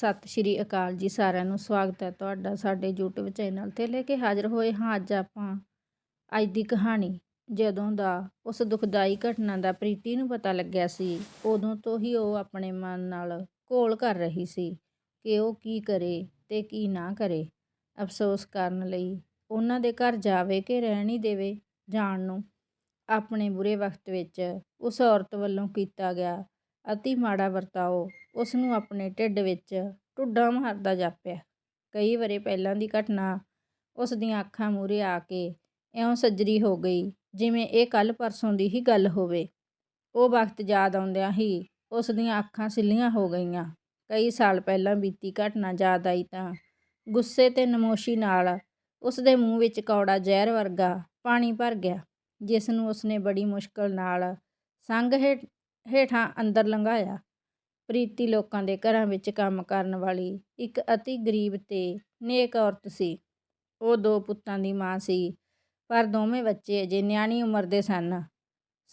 ਸਤਿ ਸ਼੍ਰੀ ਅਕਾਲ ਜੀ ਸਾਰਿਆਂ ਨੂੰ। ਸਵਾਗਤ ਹੈ ਤੁਹਾਡਾ ਸਾਡੇ YouTube ਚੈਨਲ ਤੇ। ਲੈ ਕੇ ਹਾਜ਼ਰ ਹੋਏ ਹਾਂ ਅੱਜ ਆਪਾਂ ਅੱਜ ਦੀ ਕਹਾਣੀ। ਜਦੋਂ ਦਾ ਉਸ ਦੁਖਦਾਈ ਘਟਨਾ ਦਾ ਪ੍ਰੀਤੀ ਨੂੰ ਪਤਾ ਲੱਗਿਆ ਸੀ, ਉਦੋਂ ਤੋਂ ਹੀ ਉਹ ਆਪਣੇ ਮਨ ਨਾਲ ਘੋਲ ਕਰ ਰਹੀ ਸੀ ਕਿ ਉਹ ਕੀ ਕਰੇ ਤੇ ਕੀ ਨਾ ਕਰੇ। ਅਫਸੋਸ ਕਰਨ ਲਈ ਉਹਨਾਂ ਦੇ ਘਰ ਜਾਵੇ ਕਿ ਰਹਿਣ ਹੀ ਦੇਵੇ ਜਾਣ ਨੂੰ। ਆਪਣੇ ਬੁਰੇ ਵਕਤ ਵਿੱਚ ਉਸ ਔਰਤ ਵੱਲੋਂ ਕੀਤਾ ਗਿਆ ਅਤੀ ਮਾੜਾ ਵਰਤਾਓ ਉਸ ਨੂੰ ਆਪਣੇ ਢਿੱਡ ਵਿੱਚ ਢੁੱਡਾਂ ਮਾਰਦਾ ਜਾਪਿਆ। ਕਈ ਵਰੇ ਪਹਿਲਾਂ ਦੀ ਘਟਨਾ ਉਸ ਦੀਆਂ ਅੱਖਾਂ ਮੂਹਰੇ ਆ ਕੇ ਇਉਂ ਸੱਜਰੀ ਹੋ ਗਈ, ਜਿਵੇਂ ਇਹ ਕੱਲ ਪਰਸੋਂ ਦੀ ਹੀ ਗੱਲ ਹੋਵੇ। ਉਹ ਵਕਤ ਯਾਦ ਆਉਂਦਿਆਂ ਹੀ ਉਸ ਦੀਆਂ ਅੱਖਾਂ ਸਿੱਲੀਆਂ ਹੋ ਗਈਆਂ। ਕਈ ਸਾਲ ਪਹਿਲਾਂ ਬੀਤੀ ਘਟਨਾ ਯਾਦ ਆਈ ਤਾਂ ਗੁੱਸੇ ਤੇ ਨਮੋਸ਼ੀ ਨਾਲ ਉਸ ਦੇ ਮੂੰਹ ਵਿੱਚ ਕੌੜਾ ਜ਼ਹਿਰ ਵਰਗਾ ਪਾਣੀ ਭਰ ਗਿਆ ਜਿਸ ਨੂੰ ਉਸਨੇ ਬੜੀ ਮੁਸ਼ਕਲ ਨਾਲ ਸੰਗ ਹੇਠ ਹੇਠਾਂ ਅੰਦਰ ਲੰਘਾਇਆ। ਪ੍ਰੀਤੀ ਲੋਕਾਂ ਦੇ ਘਰਾਂ ਵਿੱਚ ਕੰਮ ਕਰਨ ਵਾਲੀ ਇੱਕ ਅਤੀ ਗਰੀਬ ਤੇ ਨੇਕ ਔਰਤ ਸੀ। ਉਹ ਦੋ ਪੁੱਤਾਂ ਦੀ ਮਾਂ ਸੀ, ਪਰ ਦੋਵੇਂ ਬੱਚੇ ਅਜੇ ਨਿਆਣੀ ਉਮਰ ਦੇ ਸਨ।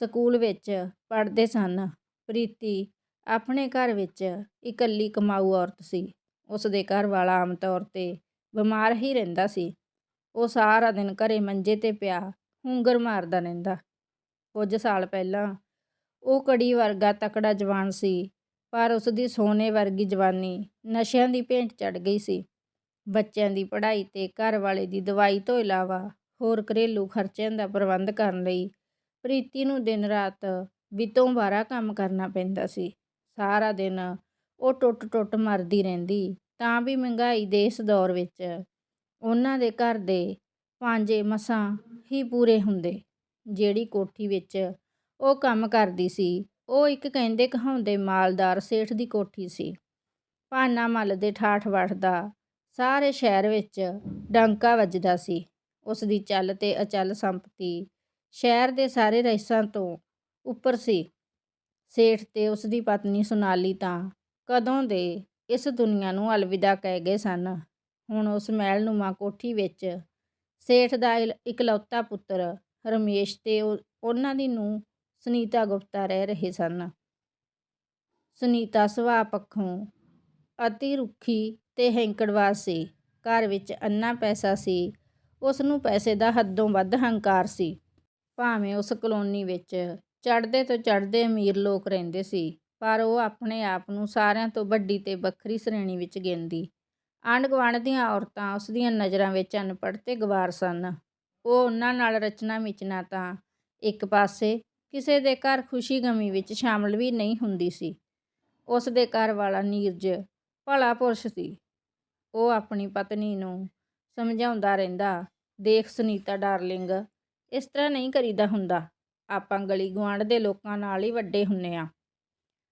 ਸਕੂਲ ਵਿੱਚ ਪੜ੍ਹਦੇ ਸਨ। ਪ੍ਰੀਤੀ ਆਪਣੇ ਘਰ ਵਿੱਚ ਇਕੱਲੀ ਕਮਾਊ ਔਰਤ ਸੀ। ਉਸ ਦੇ ਘਰ ਵਾਲਾ ਆਮ ਤੌਰ ਤੇ ਬਿਮਾਰ ਹੀ ਰਹਿੰਦਾ ਸੀ। ਉਹ ਸਾਰਾ ਦਿਨ ਘਰੇ ਮੰਜੇ ਤੇ ਪਿਆ, ਹੁੰਗਰ ਮਾਰਦਾ ਰਹਿੰਦਾ। ਕੁਝ ਸਾਲ ਪਹਿਲਾਂ ਉਹ ਕੜੀ ਵਰਗਾ ਤਕੜਾ ਜਵਾਨ ਸੀ, ਪਰ ਉਸ ਦੀ ਸੋਨੇ ਵਰਗੀ ਜਵਾਨੀ ਨਸ਼ਿਆਂ ਦੀ ਭੇਂਟ ਚੜ ਗਈ ਸੀ। ਬੱਚਿਆਂ ਦੀ ਪੜ੍ਹਾਈ ਤੇ ਘਰ ਵਾਲੇ ਦੀ ਦਵਾਈ ਤੋਂ ਇਲਾਵਾ ਹੋਰ ਘਰੇਲੂ ਖਰਚਿਆਂ ਦਾ ਪ੍ਰਬੰਧ ਕਰਨ ਲਈ ਪ੍ਰੀਤੀ ਨੂੰ ਦਿਨ ਰਾਤ ਬਿਤੋਂ ਬਾਰਾ ਕੰਮ ਕਰਨਾ ਪੈਂਦਾ ਸੀ। ਸਾਰਾ ਦਿਨ ਉਹ ਟੁੱਟ ਟੁੱਟ ਮਰਦੀ ਰਹਿੰਦੀ, ਤਾਂ ਵੀ ਮਹਿੰਗਾਈ ਦੇ ਇਸ ਦੌਰ ਵਿੱਚ ਉਹਨਾਂ ਦੇ ਘਰ ਦੇ ਪਾਂਜੇ ਮਸਾਂ ਹੀ ਪੂਰੇ ਹੁੰਦੇ, ਜਿਹੜੀ ਕੋਠੀ ਵਿੱਚ ਉਹ ਕੰਮ ਕਰਦੀ ਸੀ। ਉਹ ਇੱਕ ਕਹਿੰਦੇ ਕਹਾਉਂਦੇ ਮਾਲਦਾਰ ਸੇਠ ਦੀ ਕੋਠੀ ਸੀ। ਭਾਨਾ ਮੱਲ ਦੇ ਠਾਠ ਵੜਦਾ ਸਾਰੇ ਸ਼ਹਿਰ ਵਿੱਚ ਡੰਕਾ ਵੱਜਦਾ ਸੀ। ਉਸ ਦੀ ਚੱਲ ਤੇ ਅਚਲ ਸੰਪਤੀ ਸ਼ਹਿਰ ਦੇ ਸਾਰੇ ਰਹਿਸਾਂ ਤੋਂ ਉੱਪਰ ਸੀ। ਸੇਠ ਤੇ ਉਸ ਦੀ ਪਤਨੀ ਸੁਨਾਲੀ ਤਾਂ ਕਦੋਂ ਦੇ ਇਸ ਦੁਨੀਆ ਨੂੰ ਅਲਵਿਦਾ ਕਹਿ ਗਏ ਸਨ। ਹੁਣ ਉਸ ਮਹਿਲਨੁਮਾ ਕੋਠੀ ਵਿੱਚ ਸੇਠ ਦਾ ਇਕਲੌਤਾ ਪੁੱਤਰ ਰਮੇਸ਼ ਤੇ ਉਹਨਾਂ ਦੀ ਨੂੰਹ ਸੁਨੀਤਾ ਗੁਪਤਾ ਰਹਿ ਰਹੇ ਸਨ। ਸੁਨੀਤਾ ਸੁਭਾਅ ਪੱਖੋਂ ਅਤੀ ਰੁੱਖੀ ਤੇ ਹੈਂਕੜਵਾਸ ਸੀ। ਘਰ ਵਿੱਚ ਅੰਨਾ ਪੈਸਾ ਸੀ ਉਸ ਨੂੰ ਪੈਸੇ ਦਾ ਹੱਦੋਂ ਵੱਧ ਹੰਕਾਰ ਸੀ। ਭਾਵੇਂ ਉਸ ਕਲੋਨੀ ਵਿੱਚ ਚੜ੍ਹਦੇ ਤੋਂ ਚੜ੍ਹਦੇ ਅਮੀਰ ਲੋਕ ਰਹਿੰਦੇ ਸੀ, ਪਰ ਉਹ ਆਪਣੇ ਆਪ ਨੂੰ ਸਾਰਿਆਂ ਤੋਂ ਵੱਡੀ ਤੇ ਵੱਖਰੀ ਸ਼੍ਰੇਣੀ ਵਿੱਚ ਗਿਣਦੀ। ਆਂਢ ਗੁਆਂਢ ਦੀਆਂ ਔਰਤਾਂ ਉਸ ਦੀਆਂ ਨਜ਼ਰਾਂ ਵਿੱਚ ਅਨਪੜ੍ਹ ਤੇ ਗਵਾਰ ਸਨ। ਉਹ ਉਹਨਾਂ ਨਾਲ ਰਚਨਾ ਮਿਚਣਾ ਤਾਂ ਇੱਕ ਪਾਸੇ ਕਿਸੇ ਦੇ ਘਰ ਖੁਸ਼ੀ ਗਮੀ ਵਿੱਚ ਸ਼ਾਮਲ ਵੀ ਨਹੀਂ ਹੁੰਦੀ ਸੀ। ਉਸ ਦੇ ਘਰ ਵਾਲਾ ਨੀਰਜ ਭਲਾ ਪੁਰਸ਼ ਸੀ। ਉਹ ਆਪਣੀ ਪਤਨੀ ਨੂੰ ਸਮਝਾਉਂਦਾ ਰਹਿੰਦਾ, ਦੇਖ ਸੁਨੀਤਾ ਡਾਰਲਿੰਗ, ਇਸ ਤਰ੍ਹਾਂ ਨਹੀਂ ਕਰੀਦਾ ਹੁੰਦਾ। ਆਪਾਂ ਗਲੀ ਗੁਆਂਢ ਦੇ ਲੋਕਾਂ ਨਾਲ ਹੀ ਵੱਡੇ ਹੁੰਨੇ ਆ।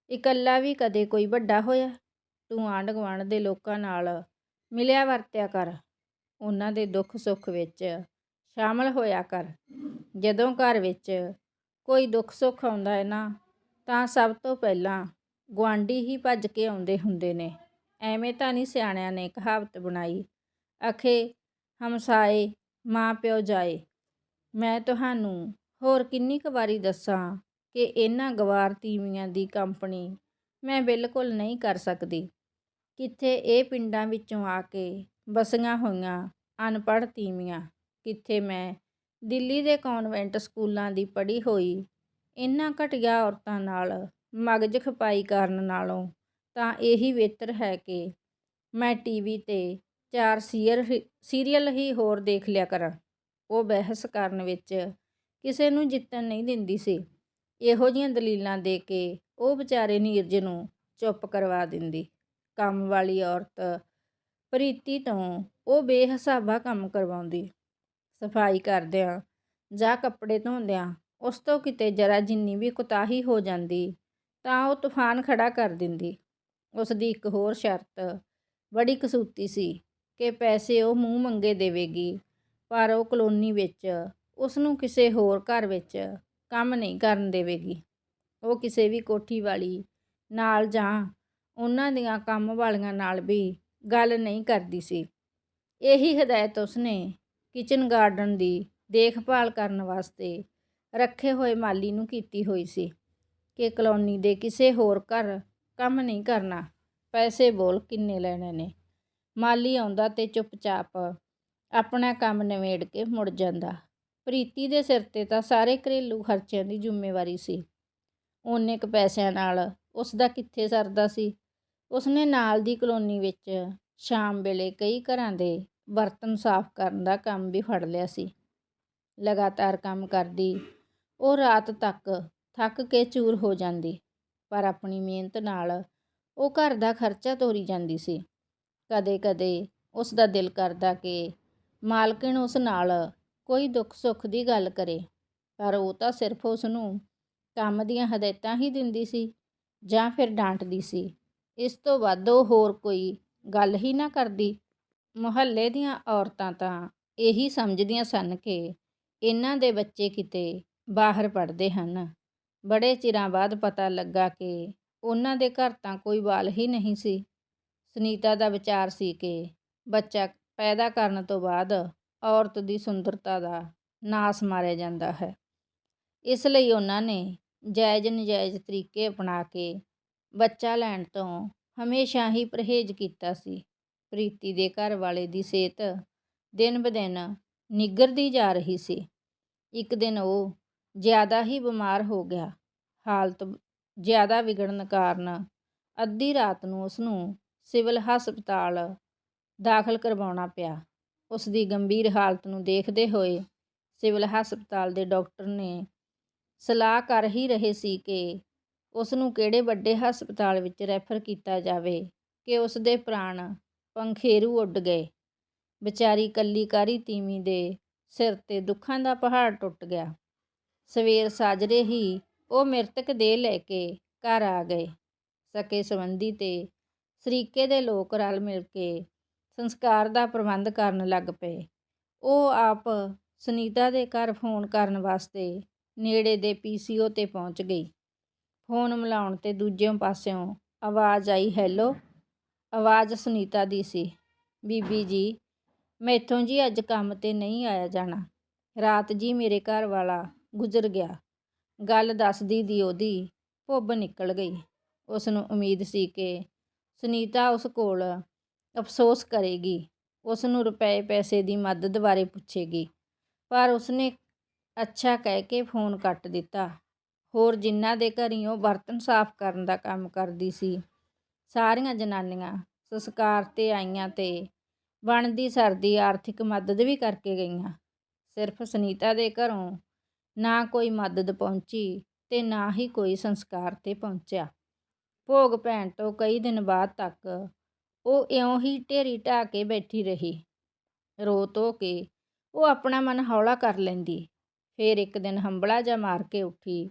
ਇਕੱਲਾ ਵੀ ਕਦੇ ਕੋਈ ਵੱਡਾ ਹੋਇਆ। ਤੂੰ ਆਂਢ ਗੁਆਂਢ ਦੇ ਲੋਕਾਂ ਨਾਲ ਮਿਲਿਆ ਵਰਤਿਆ ਕਰ। ਉਹਨਾਂ ਦੇ ਦੁੱਖ ਸੁੱਖ ਵਿੱਚ ਸ਼ਾਮਲ ਹੋਇਆ ਕਰ। ਜਦੋਂ ਘਰ ਵਿੱਚ ਕੋਈ ਦੁੱਖ ਸੁੱਖ ਆਉਂਦਾ ਹੈ ਨਾ, ਤਾਂ ਸਭ ਤੋਂ ਪਹਿਲਾਂ ਗੁਆਂਢੀ ਹੀ ਭੱਜ ਕੇ ਆਉਂਦੇ ਹੁੰਦੇ ਨੇ। ਐਵੇਂ ਤਾਂ ਨਹੀਂ ਸਿਆਣਿਆਂ ਨੇ ਕਹਾਵਤ ਬਣਾਈ, ਅਖੇ ਹਮਸਾਏ, ਮਾਂ ਪਿਓ ਜਾਏ। ਮੈਂ ਤੁਹਾਨੂੰ ਹੋਰ ਕਿੰਨੀ ਕੁ ਵਾਰੀ ਦੱਸਾਂ ਕਿ ਇਹਨਾਂ ਗਵਾਰ ਤੀਵੀਆਂ ਦੀ ਕੰਪਨੀ ਮੈਂ ਬਿਲਕੁਲ ਨਹੀਂ ਕਰ ਸਕਦੀ। ਕਿੱਥੇ ਇਹ ਪਿੰਡਾਂ ਵਿੱਚੋਂ ਆ ਕੇ ਬਸੀਆਂ ਹੋਈਆਂ ਅਨਪੜ੍ਹ ਤੀਵੀਆਂ, ਕਿੱਥੇ ਮੈਂ ਦਿੱਲੀ ਦੇ ਕਨਵੈਂਟ ਸਕੂਲਾਂ ਦੀ ਪੜ੍ਹੀ ਹੋਈ। ਇਹਨਾਂ ਘਟੀਆ ਔਰਤਾਂ ਨਾਲ ਮਗਜ ਖਪਾਈ ਕਰਨ ਨਾਲੋਂ ਤਾਂ ਇਹੀ ਬਿਹਤਰ ਹੈ ਕਿ ਮੈਂ ਟੀਵੀ ਤੇ ਚਾਰ ਸੀਰੀਅਲ ਹੀ ਹੋਰ ਦੇਖ ਲਿਆ ਕਰਾਂ। ਉਹ ਬਹਿਸ ਕਰਨ ਵਿੱਚ ਕਿਸੇ ਨੂੰ ਜਿੱਤਣ ਨਹੀਂ ਦਿੰਦੀ ਸੀ। ਇਹੋ ਜੀਆਂ ਦਲੀਲਾਂ ਦੇ ਕੇ ਉਹ ਵਿਚਾਰੇ ਨੀਰਜ ਨੂੰ ਚੁੱਪ ਕਰਵਾ ਦਿੰਦੀ। ਕੰਮ ਵਾਲੀ ਔਰਤ ਪ੍ਰੀਤੀ ਤੋਂ ਉਹ ਬੇਹਿਸਾਬਾ ਕੰਮ ਕਰਵਾਉਂਦੀ। ਸਫ਼ਾਈ ਕਰਦਿਆਂ ਜਾਂ ਕੱਪੜੇ ਧੋਂਦਿਆਂ ਉਸ ਤੋਂ ਕਿਤੇ ਜਰਾ ਜਿੰਨੀ ਵੀ ਕੁਤਾਹੀ ਹੋ ਜਾਂਦੀ ਤਾਂ ਉਹ ਤੂਫਾਨ ਖੜ੍ਹਾ ਕਰ ਦਿੰਦੀ। ਉਸ ਦੀ ਇੱਕ ਹੋਰ ਸ਼ਰਤ ਬੜੀ ਕਸੂਤੀ ਸੀ ਕਿ ਪੈਸੇ ਉਹ ਮੂੰਹ ਮੰਗੇ ਦੇਵੇਗੀ, ਪਰ ਉਹ ਕਲੋਨੀ ਵਿੱਚ ਉਸ ਨੂੰ ਕਿਸੇ ਹੋਰ ਘਰ ਵਿੱਚ ਕੰਮ ਨਹੀਂ ਕਰਨ ਦੇਵੇਗੀ। ਉਹ ਕਿਸੇ ਵੀ ਕੋਠੀ ਵਾਲੀ ਨਾਲ ਜਾਂ ਉਹਨਾਂ ਦੀਆਂ ਕੰਮ ਵਾਲੀਆਂ ਨਾਲ ਵੀ ਗੱਲ ਨਹੀਂ ਕਰਦੀ ਸੀ। ਇਹੀ ਹਦਾਇਤ ਉਸਨੇ ਕਿਚਨ ਗਾਰਡਨ ਦੀ ਦੇਖਭਾਲ ਕਰਨ ਵਾਸਤੇ ਰੱਖੇ ਹੋਏ ਮਾਲੀ ਨੂੰ ਕੀਤੀ ਹੋਈ ਸੀ ਕਿ ਕਲੋਨੀ ਦੇ ਕਿਸੇ ਹੋਰ ਘਰ ਕੰਮ ਨਹੀਂ ਕਰਨਾ, ਪੈਸੇ ਬੋਲ ਕਿੰਨੇ ਲੈਣੇ ਨੇ। ਮਾਲੀ ਆਉਂਦਾ ਤੇ ਚੁੱਪਚਾਪ ਆਪਣਾ ਕੰਮ ਨਿਬੇੜ ਕੇ ਮੁੜ ਜਾਂਦਾ। ਪ੍ਰੀਤੀ ਦੇ ਸਿਰ ਤੇ ਤਾਂ ਸਾਰੇ ਘਰੇਲੂ ਖਰਚਿਆਂ ਦੀ ਜ਼ਿੰਮੇਵਾਰੀ ਸੀ। ਓਨੇ ਕੁ ਪੈਸਿਆਂ ਨਾਲ ਉਸ ਦਾ ਕਿੱਥੇ ਸਰਦਾ ਸੀ? ਉਸਨੇ ਨਾਲ ਦੀ ਕਲੋਨੀ ਵਿੱਚ ਸ਼ਾਮ ਵੇਲੇ ਕਈ ਘਰਾਂ ਦੇ ਬਰਤਨ ਸਾਫ਼ ਕਰਨ ਦਾ ਕੰਮ ਵੀ ਫੜ ਲਿਆ ਸੀ। ਲਗਾਤਾਰ ਕੰਮ ਕਰਦੀ, ਉਹ ਰਾਤ ਤੱਕ ਥੱਕ ਕੇ ਚੂਰ ਹੋ ਜਾਂਦੀ, ਪਰ ਆਪਣੀ ਮਿਹਨਤ ਨਾਲ ਉਹ ਘਰ ਦਾ ਖਰਚਾ ਤੋਰੀ ਜਾਂਦੀ ਸੀ। ਕਦੇ-ਕਦੇ ਉਸ ਦਾ ਦਿਲ ਕਰਦਾ ਕਿ ਮਾਲਕਣ ਉਸ ਨਾਲ ਕੋਈ ਦੁੱਖ ਸੁੱਖ ਦੀ ਗੱਲ ਕਰੇ, ਪਰ ਉਹ ਤਾਂ ਸਿਰਫ ਉਸ ਨੂੰ ਕੰਮ ਦੀਆਂ ਹਦਾਇਤਾਂ ਹੀ ਦਿੰਦੀ ਸੀ ਜਾਂ ਫਿਰ ਡਾਂਟਦੀ ਸੀ। ਇਸ ਤੋਂ ਵੱਧ ਉਹ ਹੋਰ ਕੋਈ ਗੱਲ ਹੀ ਨਾ ਕਰਦੀ। ਮੁਹੱਲੇ ਦੀਆਂ ਔਰਤਾਂ ਤਾਂ ਇਹੀ ਸਮਝਦੀਆਂ ਸਨ ਕਿ ਇਹਨਾਂ ਦੇ ਬੱਚੇ ਕਿਤੇ ਬਾਹਰ ਪੜ੍ਹਦੇ ਹਨ। ਬੜੇ ਚਿਰਾਂ ਬਾਅਦ ਪਤਾ ਲੱਗਾ ਕਿ ਉਹਨਾਂ ਦੇ ਘਰ ਤਾਂ ਕੋਈ ਬਾਲ ਹੀ ਨਹੀਂ ਸੀ। ਸੁਨੀਤਾ ਦਾ ਵਿਚਾਰ ਸੀ ਕਿ ਬੱਚਾ ਪੈਦਾ ਕਰਨ ਤੋਂ ਬਾਅਦ ਔਰਤ ਦੀ ਸੁੰਦਰਤਾ ਦਾ ਨਾਸ ਮਾਰਿਆ ਜਾਂਦਾ ਹੈ। ਇਸ ਲਈ ਉਹਨਾਂ ਨੇ ਜਾਇਜ਼ ਨਜਾਇਜ਼ ਤਰੀਕੇ ਅਪਣਾ ਕੇ ਬੱਚਾ ਲੈਣ ਤੋਂ ਹਮੇਸ਼ਾ ਹੀ ਪਰਹੇਜ਼ ਕੀਤਾ ਸੀ। ਪ੍ਰੀਤੀ ਦੇ ਘਰ ਵਾਲੇ ਦੀ ਸਿਹਤ ਦਿਨ ਬਦਿਨ ਨਿੱਘਰਦੀ ਜਾ ਰਹੀ ਸੀ। ਇੱਕ ਦਿਨ ਉਹ ਜ਼ਿਆਦਾ ਹੀ ਬਿਮਾਰ ਹੋ ਗਿਆ। ਹਾਲਤ ਜ਼ਿਆਦਾ ਵਿਗੜਨ ਕਾਰਨ ਅੱਧੀ ਰਾਤ ਨੂੰ ਉਸ ਨੂੰ ਸਿਵਲ ਹਸਪਤਾਲ ਦਾਖਲ ਕਰਵਾਉਣਾ ਪਿਆ। ਉਸ ਦੀ ਗੰਭੀਰ ਹਾਲਤ ਨੂੰ ਦੇਖਦੇ ਹੋਏ ਸਿਵਲ ਹਸਪਤਾਲ ਦੇ ਡਾਕਟਰ ਨੇ ਸਲਾਹ ਕਰ ਹੀ ਰਹੇ ਸੀ ਕਿ ਉਸ ਨੂੰ ਕਿਹੜੇ ਵੱਡੇ ਹਸਪਤਾਲ ਵਿੱਚ ਰੈਫਰ ਕੀਤਾ ਜਾਵੇ ਕਿ ਉਸ ਦੇ ਪ੍ਰਾਣ ਪੰਖੇਰੂ ਉੱਡ ਗਏ। ਵਿਚਾਰੀ ਕੱਲੀ ਕਾਰੀ ਤੀਵੀਂ ਦੇ ਸਿਰ ਤੇ ਦੁੱਖਾਂ ਦਾ ਪਹਾੜ ਟੁੱਟ ਗਿਆ। ਸਵੇਰ ਸਾਜਰੇ ਹੀ ਉਹ ਮ੍ਰਿਤਕ ਦੇ ਲੈ ਕੇ ਘਰ ਆ ਗਏ। ਸਕੇ ਸੰਬੰਧੀ ਤੇ ਸਰੀਕੇ ਦੇ ਲੋਕ ਰਲ ਮਿਲ ਕੇ ਸੰਸਕਾਰ ਦਾ ਪ੍ਰਬੰਧ ਕਰਨ ਲੱਗ ਪਏ। ਉਹ ਆਪ ਸੁਨੀਤਾ ਦੇ ਘਰ ਫੋਨ ਕਰਨ ਵਾਸਤੇ ਨੇੜੇ ਦੇ ਪੀਸੀਓ ਤੇ ਪਹੁੰਚ ਗਈ। ਫੋਨ ਮਿਲਾਉਣ ਤੇ ਦੂਜੇ ਪਾਸਿਓਂ ਆਵਾਜ਼ ਆਈ, ਹੈਲੋ। ਆਵਾਜ਼ ਸੁਨੀਤਾ ਦੀ ਸੀ। ਬੀਬੀ ਜੀ, ਮੈਥੋਂ ਜੀ ਅੱਜ ਕੰਮ ਤੇ ਨਹੀਂ ਆਇਆ ਜਾਣਾ। ਰਾਤ ਜੀ ਮੇਰੇ ਘਰ ਵਾਲਾ ਗੁਜ਼ਰ ਗਿਆ। ਗੱਲ ਦੱਸਦੀ ਦੀ ਉਹਦੀ, ਭੁੱਬ ਨਿਕਲ ਗਈ। ਉਸ ਨੂੰ ਉਮੀਦ ਸੀ ਕਿ ਸੁਨੀਤਾ ਉਸ ਕੋਲ ਅਫਸੋਸ ਕਰੇਗੀ। ਉਸ ਨੂੰ ਰੁਪਏ ਪੈਸੇ ਦੀ ਮਦਦ ਬਾਰੇ ਪੁੱਛੇਗੀ। ਪਰ ਉਸਨੇ ਅੱਛਾ ਕਹਿ ਕੇ ਫੋਨ ਕੱਟ ਦਿੱਤਾ। ਹੋਰ ਜਿਨ੍ਹਾਂ ਦੇ ਘਰੀਂ ਉਹ ਬਰਤਨ ਸਾਫ਼ ਕਰਨ ਦਾ ਕੰਮ ਕਰਦੀ ਸੀ ਸਾਰੀਆਂ ਜਨਾਨੀਆਂ ਸੰਸਕਾਰ ਤੇ ਆਈਆਂ ਤੇ ਬਣਦੀ ਸਰਦੀ ਆਰਥਿਕ ਮਦਦ ਵੀ ਕਰਕੇ ਗਈਆਂ। ਸਿਰਫ ਸੁਨੀਤਾ ਦੇ ਘਰੋਂ ਨਾ ਕੋਈ ਮਦਦ ਪਹੁੰਚੀ ਤੇ ਨਾ ਹੀ ਕੋਈ ਸੰਸਕਾਰ ਤੇ ਪਹੁੰਚਿਆ। ਭੋਗ ਪੈਣ ਤੋਂ ਕਈ ਦਿਨ ਬਾਅਦ ਤੱਕ ਉਹ ਇਉਂ ਹੀ ਢੇਰੀ ਢਾ ਕੇ ਬੈਠੀ ਰਹੀ। ਰੋ ਧੋ ਕੇ ਉਹ ਆਪਣਾ ਮਨ ਹੌਲਾ ਕਰ ਲੈਂਦੀ। ਫੇਰ ਇੱਕ ਦਿਨ ਹੰਬਲਾ ਜਾ ਮਾਰ ਕੇ ਉੱਠੀ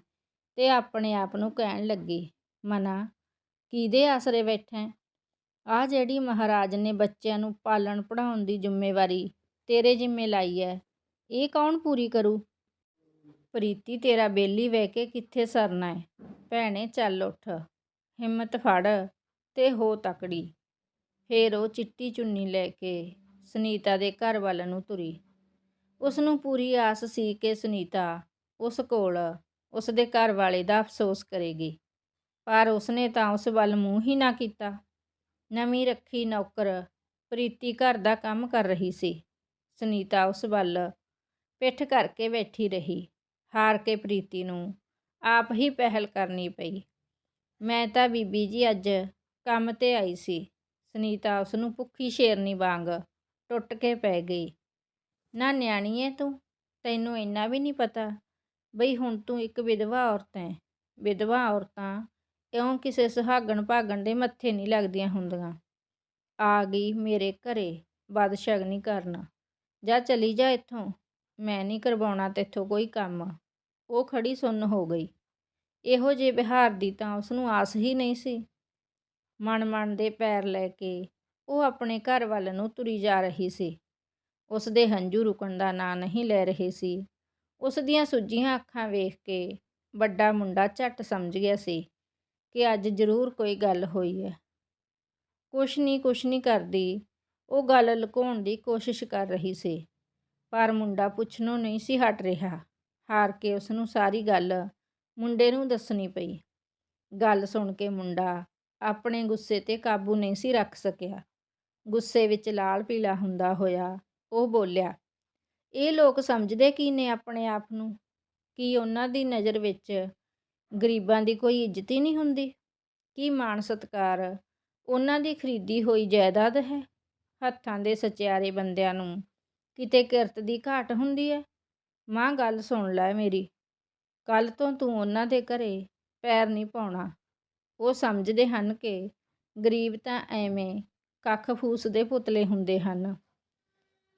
ਤੇ ਆਪਣੇ ਆਪ ਨੂੰ ਕਹਿਣ ਲੱਗੀ, ਮਨਾ ਕਿਹਦੇ ਆਸਰੇ ਬੈਠਾ ਆ ਜਿਹੜੀ ਮਹਾਰਾਜ ਨੇ ਬੱਚਿਆਂ ਨੂੰ ਪਾਲਣ ਪੜਾਉਣ ਦੀ ਜ਼ਿੰਮੇਵਾਰੀ ਤੇਰੇ ਜਿੰਮੇ ਲਾਈ ਹੈ, ਇਹ ਕੌਣ ਪੂਰੀ ਕਰੂ? ਪ੍ਰੀਤੀ, ਤੇਰਾ ਬੇਲੀ ਵਹਿ ਕੇ ਕਿੱਥੇ ਸਰਨਾ ਹੈ? ਭੈਣੇ, ਚੱਲ ਉੱਠ। ਹਿੰਮਤ ਫੜ ਤੇ ਹੋ ਤਕੜੀ। ਫੇਰ ਉਹ ਚਿੱਟੀ ਚੁੰਨੀ ਲੈ ਕੇ ਸੁਨੀਤਾ ਦੇ ਘਰ ਵੱਲ ਨੂੰ ਤੁਰੀ। ਉਸ ਨੂੰ ਪੂਰੀ ਆਸ ਸੀ ਕਿ ਸੁਨੀਤਾ ਉਸ ਕੋਲ ਉਸ ਦੇ ਘਰ ਵਾਲੇ ਦਾ ਅਫਸੋਸ ਕਰੇਗੀ। ਪਰ ਉਸਨੇ ਤਾਂ ਉਸ ਵੱਲ ਮੂੰਹ ਹੀ ਨਾ ਕੀਤਾ। ਨਵੀਂ ਰੱਖੀ ਨੌਕਰ ਪ੍ਰੀਤੀ ਘਰ ਦਾ ਕੰਮ ਕਰ ਰਹੀ ਸੀ। ਸੁਨੀਤਾ ਉਸ ਵੱਲ ਪਿੱਠ ਕਰਕੇ ਬੈਠੀ ਰਹੀ। ਹਾਰ ਕੇ ਪ੍ਰੀਤੀ ਨੂੰ ਆਪ ਹੀ ਪਹਿਲ ਕਰਨੀ ਪਈ। ਮੈਂ ਤਾਂ ਬੀਬੀ ਜੀ ਅੱਜ ਕੰਮ ਤੇ ਆਈ ਸੀ। ਸੁਨੀਤਾ ਉਸ ਨੂੰ ਭੁੱਖੀ ਸ਼ੇਰਨੀ ਵਾਂਗ ਟੁੱਟ ਕੇ ਪੈ ਗਈ। ਨਾ ਨਿਆਣੀ ਐ ਤੂੰ? ਤੈਨੂੰ ਇੰਨਾ ਵੀ ਨਹੀਂ ਪਤਾ? ਬਈ ਹੁਣ ਤੂੰ ਇੱਕ ਵਿਧਵਾ ਔਰਤ ਹੈ ਵਿਧਵਾ ਔਰਤਾਂ ਕਿਉਂ ਕਿਸੇ ਸੁਹਾਗਣ ਭਾਗਣ ਦੇ ਮੱਥੇ ਨਹੀਂ ਲੱਗਦੀਆਂ ਹੁੰਦੀਆਂ। ਆ ਗਈ ਮੇਰੇ ਘਰੇ ਬਦਸ਼ਗਨੀ ਕਰਨ। ਜਾ ਚਲੀ ਜਾ ਇੱਥੋਂ। ਮੈਂ ਨਹੀਂ ਕਰਵਾਉਣਾ ਤੇਥੋਂ ਕੋਈ ਕੰਮ। ਉਹ ਖੜੀ ਸੁੰਨ ਹੋ ਗਈ। ਇਹੋ ਜਿਹੇ ਵਿਹਾਰ ਦੀ ਤਾਂ ਉਸ ਨੂੰ ਆਸ ਹੀ ਨਹੀਂ ਸੀ। ਮਨ ਮਨ ਦੇ ਪੈਰ ਲੈ ਕੇ ਉਹ ਆਪਣੇ ਘਰ ਵੱਲ ਨੂੰ ਤੁਰੀ ਜਾ ਰਹੀ ਸੀ। ਉਸ ਦੇ ਹੰਝੂ ਰੁਕਣ ਦਾ ਨਾਂ ਨਹੀਂ ਲੈ ਰਹੇ ਸੀ। ਉਸ ਦੀਆਂ ਸੁੱਜੀਆਂ ਅੱਖਾਂ ਵੇਖ ਕੇ ਵੱਡਾ ਮੁੰਡਾ ਝੱਟ ਸਮਝ ਗਿਆ ਸੀ। ਕਿ ਅੱਜ ਜ਼ਰੂਰ ਕੋਈ ਗੱਲ ਹੋਈ ਹੈ। ਕੁਛ ਨਹੀਂ ਕੁਛ ਨਹੀਂ ਕਰਦੀ। ਉਹ ਗੱਲ ਲੁਕਾਉਣ ਦੀ ਕੋਸ਼ਿਸ਼ ਕਰ ਰਹੀ ਸੀ, ਪਰ ਮੁੰਡਾ ਪੁੱਛਣੋਂ ਨਹੀਂ ਸੀ ਹਟ ਰਿਹਾ। ਹਾਰ ਕੇ ਉਸ ਨੂੰ ਸਾਰੀ ਗੱਲ ਮੁੰਡੇ ਨੂੰ ਦੱਸਣੀ ਪਈ। ਗੱਲ ਸੁਣ ਕੇ ਮੁੰਡਾ ਆਪਣੇ ਗੁੱਸੇ 'ਤੇ ਕਾਬੂ ਨਹੀਂ ਸੀ ਰੱਖ ਸਕਿਆ। ਗੁੱਸੇ ਵਿੱਚ ਲਾਲ ਪੀਲਾ ਹੁੰਦਾ ਹੋਇਆ ਉਹ ਬੋਲਿਆ, ਇਹ ਲੋਕ ਸਮਝਦੇ ਕੀ ਨੇ ਆਪਣੇ ਆਪ ਨੂੰ? ਕੀ ਉਹਨਾਂ ਦੀ ਨਜ਼ਰ ਵਿੱਚ ਗਰੀਬਾਂ ਦੀ ਕੋਈ ਇੱਜ਼ਤ ਹੀ ਨਹੀਂ ਹੁੰਦੀ। ਕੀ ਮਾਣ ਸਤਿਕਾਰ ਉਹਨਾਂ ਦੀ ਖਰੀਦੀ ਹੋਈ ਜਾਇਦਾਦ ਹੈ? ਹੱਥਾਂ ਦੇ ਸਚਿਆਰੇ ਬੰਦਿਆਂ ਨੂੰ ਕਿਤੇ ਕਿਰਤ ਦੀ ਘਾਟ ਹੁੰਦੀ ਹੈ? ਮਾਂ, ਗੱਲ ਸੁਣ ਲੈ ਮੇਰੀ। ਕੱਲ ਤੋਂ ਤੂੰ ਉਹਨਾਂ ਦੇ ਘਰੇ ਪੈਰ ਨਹੀਂ ਪਾਉਣਾ। ਉਹ ਸਮਝਦੇ ਹਨ ਕਿ ਗਰੀਬ ਤਾਂ ਐਵੇਂ ਕੱਖ ਫੂਸ ਦੇ ਪੁਤਲੇ ਹੁੰਦੇ ਹਨ।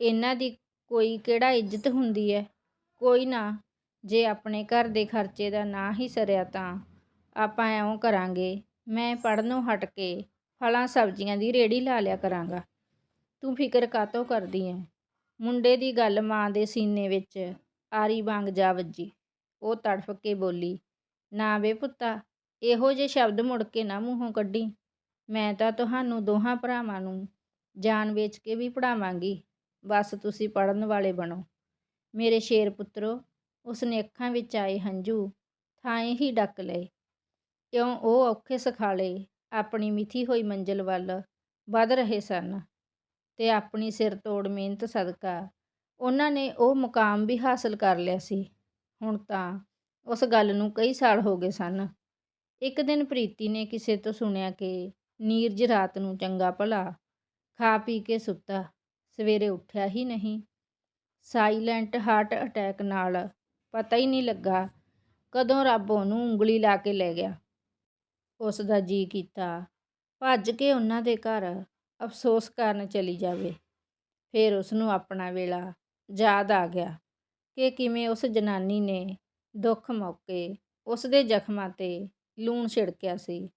ਇਹਨਾਂ ਦੀ ਕੋਈ ਕਿਹੜਾ ਇੱਜ਼ਤ ਹੁੰਦੀ ਹੈ? ਕੋਈ ਨਾ ਜੇ ਆਪਣੇ ਘਰ ਦੇ ਖਰਚੇ ਦਾ ਨਾ ਹੀ ਸਰਿਆ ਤਾਂ ਆਪਾਂ ਐਵੇਂ ਕਰਾਂਗੇ, ਮੈਂ ਪੜ੍ਹਨੋਂ ਹਟ ਕੇ ਫਲਾਂ ਸਬਜ਼ੀਆਂ ਦੀ ਰੇੜੀ ਲਾ ਲਿਆ ਕਰਾਂਗਾ। ਤੂੰ ਫਿਕਰ ਕਾਤੋਂ ਕਰਦੀ ਐ? ਮੁੰਡੇ ਦੀ ਗੱਲ ਮਾਂ ਦੇ ਸੀਨੇ ਵਿੱਚ ਆਰੀ ਵਾਂਗ ਜਾ ਵੱਜੀ। ਉਹ ਤੜਫ ਕੇ ਬੋਲੀ, ਨਾ ਵੇ ਪੁੱਤਾ, ਇਹੋ ਜਿਹੇ ਸ਼ਬਦ ਮੁੜ ਕੇ ਨਾ ਮੂੰਹੋਂ ਕੱਢੀ। ਮੈਂ ਤਾਂ ਤੁਹਾਨੂੰ ਦੋਹਾਂ ਭਰਾਵਾਂ ਨੂੰ ਜਾਨ ਵੇਚ ਕੇ ਵੀ ਪੜਾਵਾਂਗੀ ਬਸ ਤੁਸੀਂ ਪੜਨ ਵਾਲੇ ਬਣੋ। ਮੇਰੇ ਸ਼ੇਰ ਪੁੱਤਰੋ ਉਸ ਨੇ ਅੱਖਾਂ ਵਿੱਚ ਆਏ ਹੰਝੂ, ਥਾਂ ਹੀ ਡੱਕ ਲਏ। ਕਿਉਂ ਉਹ ਔਖੇ ਸਖਾਲੇ ਆਪਣੀ ਮਿਥੀ ਹੋਈ ਮੰਜ਼ਿਲ ਵੱਲ ਵੱਧ ਰਹੇ ਸਨ ਤੇ ਆਪਣੀ ਸਿਰ ਤੋੜ ਮਿਹਨਤ ਸਦਕਾ। ਉਹਨਾਂ ਨੇ ਉਹ ਮੁਕਾਮ ਵੀ ਹਾਸਲ ਕਰ ਲਿਆ ਸੀ। ਹੁਣ ਤਾਂ ਉਸ ਗੱਲ ਨੂੰ ਕਈ ਸਾਲ ਹੋ ਗਏ ਸਨ। ਇੱਕ ਦਿਨ ਪ੍ਰੀਤੀ ਨੇ ਕਿਸੇ ਤੋਂ ਸੁਣਿਆ ਕਿ ਨੀਰਜ ਰਾਤ ਨੂੰ ਚੰਗਾ ਭਲਾ ਖਾ ਪੀ ਕੇ ਸੁੱਤਾ। ਸਵੇਰੇ ਉੱਠਿਆ ਹੀ ਨਹੀਂ। ਸਾਇਲੈਂਟ ਹਾਰਟ ਅਟੈਕ ਨਾਲ ਪਤਾ ਹੀ ਨਹੀਂ ਲੱਗਾ ਕਦੋਂ ਰੱਬ ਉਹਨੂੰ ਉਂਗਲੀ ਲਾ ਕੇ ਲੈ ਗਿਆ। ਉਸ ਦਾ ਜੀ ਕੀਤਾ, ਭੱਜ ਕੇ ਉਹਨਾਂ ਦੇ ਘਰ ਅਫਸੋਸ ਕਰਨ ਚਲੀ ਜਾਵੇ। ਫਿਰ ਉਸ ਨੂੰ ਆਪਣਾ ਵੇਲਾ ਯਾਦ ਆ ਗਿਆ ਕਿ ਕਿਵੇਂ ਉਸ ਜਨਾਨੀ ਨੇ ਦੁੱਖ ਮੌਕੇ ਉਸ ਦੇ ਜ਼ਖਮਾਂ ਤੇ ਲੂਣ ਛਿੜਕਿਆ ਸੀ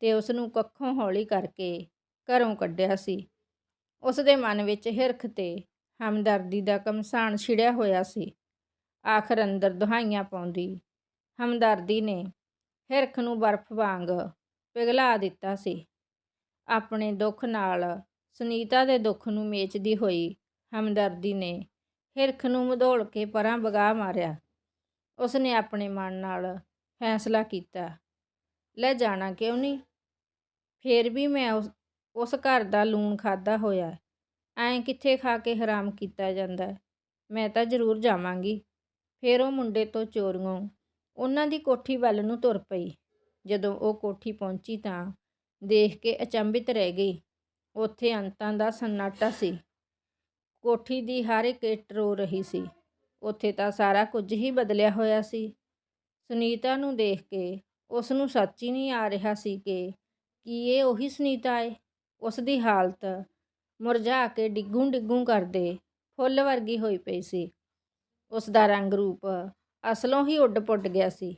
ਤੇ ਉਸ ਨੂੰ ਕੱਖੋਂ ਹੌਲੀ ਕਰਕੇ ਘਰੋਂ ਕੱਢਿਆ ਸੀ। ਉਸ ਦੇ ਮਨ ਵਿੱਚ ਹਿਰਖ ਤੇ ਹਮਦਰਦੀ ਦਾ ਕਮਸਾਨ ਛਿੜਿਆ ਹੋਇਆ ਸੀ ਆਖਰ ਅੰਦਰ ਦੁਹਾਈਆਂ ਪਾਉਂਦੀ। ਹਮਦਰਦੀ ਨੇ ਹਿਰਖ ਨੂੰ ਬਰਫ਼ ਵਾਂਗ ਪਿਘਲਾ ਦਿੱਤਾ ਸੀ। ਆਪਣੇ ਦੁੱਖ ਨਾਲ ਸੁਨੀਤਾ ਦੇ ਦੁੱਖ ਨੂੰ ਮੇਚਦੀ ਹੋਈ ਹਮਦਰਦੀ ਨੇ ਹਿਰਖ ਨੂੰ ਮਧੋਲ ਕੇ ਪਰਾਂ ਵਗਾ ਮਾਰਿਆ। ਉਸ ਨੇ ਆਪਣੇ ਮਨ ਨਾਲ ਫੈਸਲਾ ਕੀਤਾ। ਲੈ ਜਾਣਾ ਕਿਉਂ ਨਹੀਂ ਫੇਰ ਵੀ ਮੈਂ ਉਸ ਉਸ ਘਰ ਦਾ ਲੂਣ ਖਾਦਾ ਹੋਇਆ। ਐਂ ਕਿੱਥੇ ਖਾ ਕੇ ਹਰਾਮ ਕੀਤਾ ਜਾਂਦਾ? ਮੈਂ ਤਾਂ ਜ਼ਰੂਰ ਜਾਵਾਂਗੀ। ਫਿਰ ਉਹ ਮੁੰਡੇ ਤੋਂ ਚੋਰੀਆਂ ਉਹਨਾਂ ਦੀ ਕੋਠੀ ਵੱਲ ਨੂੰ ਤੁਰ ਪਈ। ਜਦੋਂ ਉਹ ਕੋਠੀ ਪਹੁੰਚੀ ਤਾਂ ਦੇਖ ਕੇ ਅਚੰਭਿਤ ਰਹਿ ਗਈ। ਉੱਥੇ ਅੰਤਾਂ ਦਾ ਸੰਨਾਟਾ ਸੀ। ਕੋਠੀ ਦੀ ਹਰ ਇੱਕ ਇੱਟ ਰੋ ਰਹੀ ਸੀ। ਉੱਥੇ ਤਾਂ ਸਾਰਾ ਕੁਝ ਹੀ ਬਦਲਿਆ ਹੋਇਆ ਸੀ। ਸੁਨੀਤਾ ਨੂੰ ਦੇਖ ਕੇ ਉਸ ਨੂੰ ਸੱਚ ਹੀ ਨਹੀਂ ਆ ਰਿਹਾ ਸੀ ਕਿ ਕੀ ਇਹ ਉਹੀ ਸੁਨੀਤਾ ਹੈ ਉਸ ਦੀ ਹਾਲਤ ਮੁਰਝਾ ਕੇ ਡਿੱਗੂ ਡਿੱਗੂ ਕਰਦੇ ਫੁੱਲ ਵਰਗੀ ਹੋਈ ਪਈ ਸੀ। ਉਸ ਦਾ ਰੰਗ ਰੂਪ ਅਸਲੋਂ ਹੀ ਉੱਡ ਪੁੱਡ ਗਿਆ ਸੀ।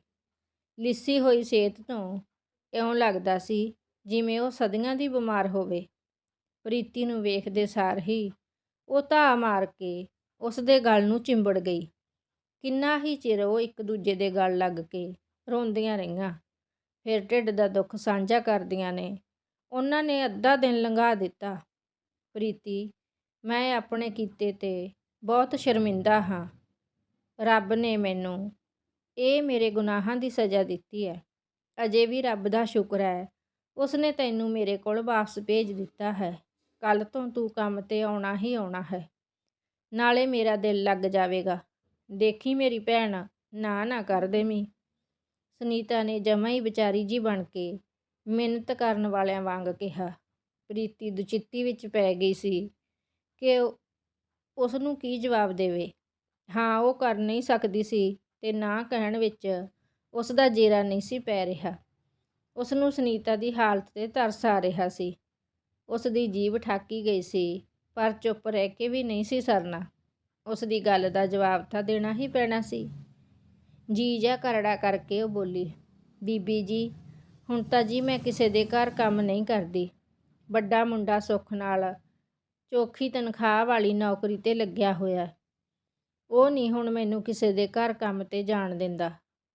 ਲਿੱਸੀ ਹੋਈ ਸਿਹਤ ਤੋਂ ਇਉਂ ਲੱਗਦਾ ਸੀ ਜਿਵੇਂ ਉਹ ਸਦੀਆਂ ਦੀ ਬਿਮਾਰ ਹੋਵੇ। ਪ੍ਰੀਤੀ ਨੂੰ ਵੇਖਦੇ ਸਾਰ ਹੀ ਉਹ ਧਾ ਮਾਰ ਕੇ ਉਸ ਦੇ ਗਲ ਨੂੰ ਚਿੰਬੜ ਗਈ। ਕਿੰਨਾ ਹੀ ਚਿਰ ਉਹ ਇੱਕ ਦੂਜੇ ਦੇ ਗਲ ਲੱਗ ਕੇ ਰੋਂਦੀਆਂ ਰਹੀਆਂ। ਫਿਰ ਢਿੱਡ ਦਾ ਦੁੱਖ ਸਾਂਝਾ ਕਰਦੀਆਂ ਨੇ। ਉਹਨਾਂ ਨੇ ਅੱਧਾ ਦਿਨ ਲੰਘਾ ਦਿੱਤਾ। ਪ੍ਰੀਤੀ, ਮੈਂ ਆਪਣੇ ਕੀਤੇ ਤੇ ਬਹੁਤ ਸ਼ਰਮਿੰਦਾ ਹਾਂ। ਰੱਬ ਨੇ ਮੈਨੂੰ। ਇਹ ਮੇਰੇ ਗੁਨਾਹਾਂ ਦੀ ਸਜ਼ਾ ਦਿੱਤੀ ਹੈ। ਅਜੇ ਵੀ ਰੱਬ ਦਾ ਸ਼ੁਕਰ ਹੈ। ਉਸ ਨੇ ਤੈਨੂੰ ਮੇਰੇ ਕੋਲ ਵਾਪਸ ਭੇਜ ਦਿੱਤਾ ਹੈ। ਕੱਲ ਤੋਂ ਤੂੰ ਕੰਮ ਤੇ ਆਉਣਾ ਹੀ ਆਉਣਾ ਹੈ। ਨਾਲੇ ਮੇਰਾ ਦਿਲ ਲੱਗ ਜਾਵੇਗਾ। ਦੇਖੀ ਮੇਰੀ ਭੈਣ, ਨਾ ਨਾ ਕਰ ਦੇਵੀਂ। ਸੁਨੀਤਾ ਨੇ ਜਮਾ ਹੀ ਵਿਚਾਰੀ ਜੀ ਬਣ ਕੇ ਮਿਹਨਤ ਕਰਨ ਵਾਲਿਆਂ ਵਾਂਗ ਕਿਹਾ। ਪ੍ਰੀਤੀ ਦੁਚਿੱਤੀ ਵਿੱਚ ਪੈ ਗਈ ਸੀ ਕਿ ਉਸ ਨੂੰ ਕੀ ਜਵਾਬ ਦੇਵੇ? ਹਾਂ, ਉਹ ਕਰ ਨਹੀਂ ਸਕਦੀ ਸੀ ਤੇ ਨਾ ਕਹਿਣ ਵਿੱਚ ਉਸ ਦਾ ਜੇਰਾ ਨਹੀਂ ਸੀ ਪੈ ਰਿਹਾ। ਉਸ ਨੂੰ ਸੁਨੀਤਾ ਦੀ ਹਾਲਤ ਤੇ ਤਰਸ ਆ ਰਿਹਾ ਸੀ। ਉਸ ਦੀ ਜੀਭ ਠਾਕੀ ਗਈ ਸੀ, ਪਰ ਚੁੱਪ ਰਹਿ ਕੇ ਵੀ ਨਹੀਂ ਸੀ ਸਰਨਾ। ਉਸ ਦੀ ਗੱਲ ਦਾ ਜਵਾਬ ਤਾਂ ਦੇਣਾ ਹੀ ਪੈਣਾ ਸੀ। ਜੀ ਜਾ ਕਰੜਾ ਕਰਕੇ ਉਹ ਬੋਲੀ, ਬੀਬੀ ਜੀ, ਹੁਣ ਤਾਂ ਜੀ ਮੈਂ ਕਿਸੇ ਦੇ ਘਰ ਕੰਮ ਨਹੀਂ ਕਰਦੀ। ਵੱਡਾ ਮੁੰਡਾ ਸੁੱਖ ਨਾਲ ਚੋਖੀ ਤਨਖਾਹ ਵਾਲੀ ਨੌਕਰੀ ਤੇ ਲੱਗਿਆ ਹੋਇਆ। ਉਹ ਨਹੀਂ ਹੁਣ ਮੈਨੂੰ ਕਿਸੇ ਦੇ ਘਰ ਕੰਮ ਤੇ ਜਾਣ ਦਿੰਦਾ।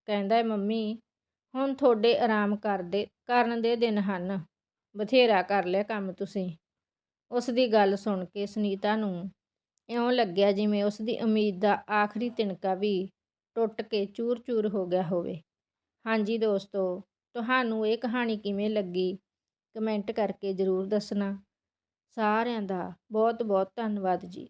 ਕਹਿੰਦਾ, ਮੰਮੀ, ਹੁਣ ਤੁਹਾਡੇ ਆਰਾਮ ਕਰਦੇ ਕਰਨ ਦੇ ਦਿਨ ਹਨ। ਬਥੇਰਾ ਕਰ ਲਿਆ ਕੰਮ ਤੁਸੀਂ। ਉਸ ਦੀ ਗੱਲ ਸੁਣ ਕੇ ਸੁਨੀਤਾ ਨੂੰ ਇਉਂ ਲੱਗਿਆ ਜਿਵੇਂ ਉਸ ਦੀ ਉਮੀਦ ਦਾ ਆਖਰੀ ਤਿਣਕਾ ਵੀ ਟੁੱਟ ਕੇ ਚੂਰ-ਚੂਰ ਹੋ ਗਿਆ ਹੋਵੇ। ਹਾਂਜੀ ਦੋਸਤੋ, ਤੁਹਾਨੂੰ ਇਹ ਕਹਾਣੀ ਕਿਵੇਂ ਲੱਗੀ? ਕਮੈਂਟ ਕਰਕੇ ਜ਼ਰੂਰ ਦੱਸਣਾ। ਸਾਰਿਆਂ ਦਾ ਬਹੁਤ ਬਹੁਤ ਧੰਨਵਾਦ ਜੀ।